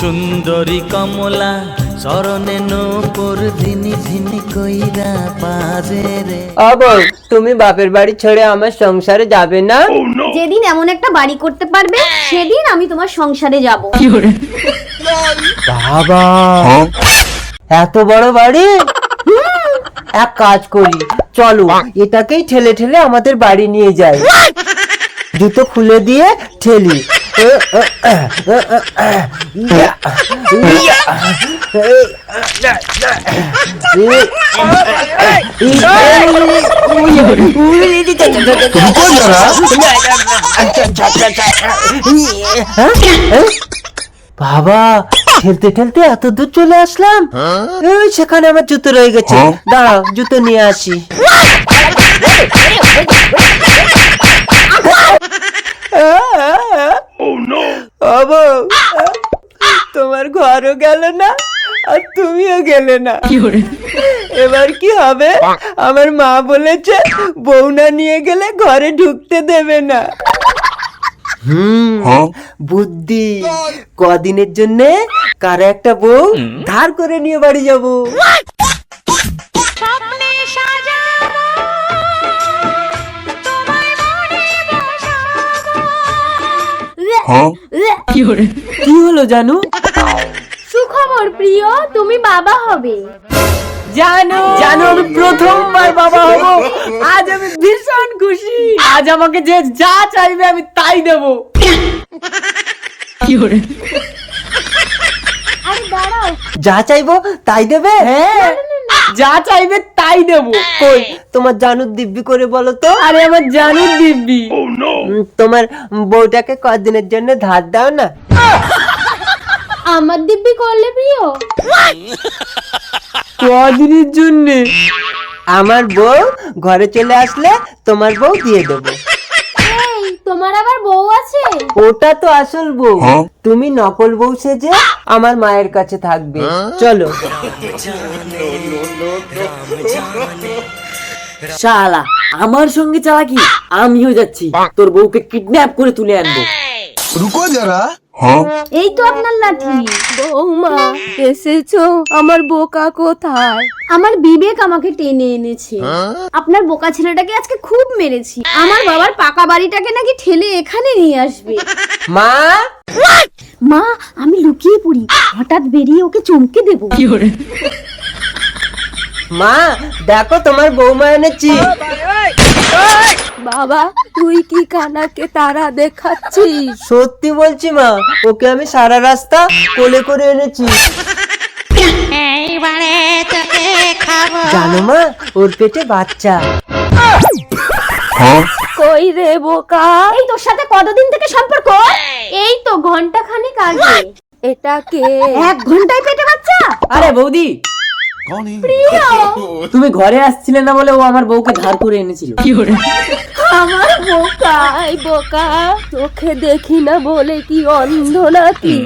সুন্দরী কমলা চরণে নূপুর ধিনি ধিনি কইরা বাজে রে। অবো তুমি বাপের বাড়ি ছেড়ে আমার সংসারে যাবে না? যেদিন এমন একটা বাড়ি করতে পারবে সেদিন আমি তোমার সংসারে যাব। বাবা। এত বড় বাড়ি? এক কাজ করি চলো এটাকেই ঠেলে ঠেলে আমাদের বাড়ি নিয়ে যাই। জুতো খুলে দিয়ে ঠেলি। বাবা ঠেলতে ঠেলতে এত দূর চলে আসলাম ওই সেখানে আমার জুতো রয়ে গেছে দাঁড়াও জুতো নিয়ে আসি তোমার ঘরও গেল না আর তুমিও গেলে না। এবার কি হবে? আমার মা বলেছে বউ না নিয়ে গেলে ঘরে ঢুকতে দেবে না। হুম। বুদ্ধি কদিনের জন্য কার একটা বউ ধার করে নিয়ে বাড়ি যাব। কি হলো জানু? সুখবর প্রিয় তুমি বাবা হবে। জানো। জানো আমি প্রথমবার বাবা হব। আজ আমি ভীষণ খুশি। আজ আমাকে যে যা চাইবে আমি তাই দেব। আরে দাঁড়াও। যা চাইব তাই দেবে? হ্যাঁ। যা চাইবে তাই দেব। কই তোমার জানুর দিব্যি করে বলো তো? আরে আমার জানুর দিব্যি। তোমার বউটাকে কদিনের জন্য ধার দাও না। আমার দিব্যি করলে প্রিয় কদিনের জন্য আমার বউ ঘরে চলে আসলে তোমার বউ দিয়ে দেবো এই তোমার আবার বউ আছে ওটা তো আসল বউ তুমি নকল বউ সেজে আমার মায়ের কাছে থাকবে চলো শালা আমার সঙ্গে চালাকি আমিও যাচ্ছি তোর বউকে কিডন্যাপ করে তুলে আনবো रुको जरा এই তো আপনার লাঠি। বৌমা এসেছ? আমার বোকা কোথায়? আমার বিবেক আমাকে টেনে এনেছে। আপনার বোকা ছেলেটাকে আজকে খুব মেরেছি। আমার বাবার পাকা বাড়িটাকে নাকি ঠেলে এখানে নিয়ে আসবে। মা? মা আমি লুকিয়ে পড়ি। হঠাৎ বেরিয়ে ওকে চমকে দেবো। মা দেখো তোমার বৌমা এনেছি। বাবা তুই কি কানাকে তারা দেখাচ্ছিস? সত্যি বলছি মা ওকে আমি সারা রাস্তা কোলে করে এনেছি। জানো মা ওর পেটে বাচ্চা। হ্যাঁ? কই রে বোকা? এই তোর সাথে কতদিন থেকে সম্পর্ক? এই তো ঘণ্টা খানেক আগে। এটা কে? এক ঘন্টায় পেটে বাচ্চা? আরে বৌদি তুমি ঘরে আসছিলে না বলে ও আমার বউকে ধার করে এনেছিল। আমার বোকা আই বোকা চোখে দেখি না বলে কি অন্ধ নাকি?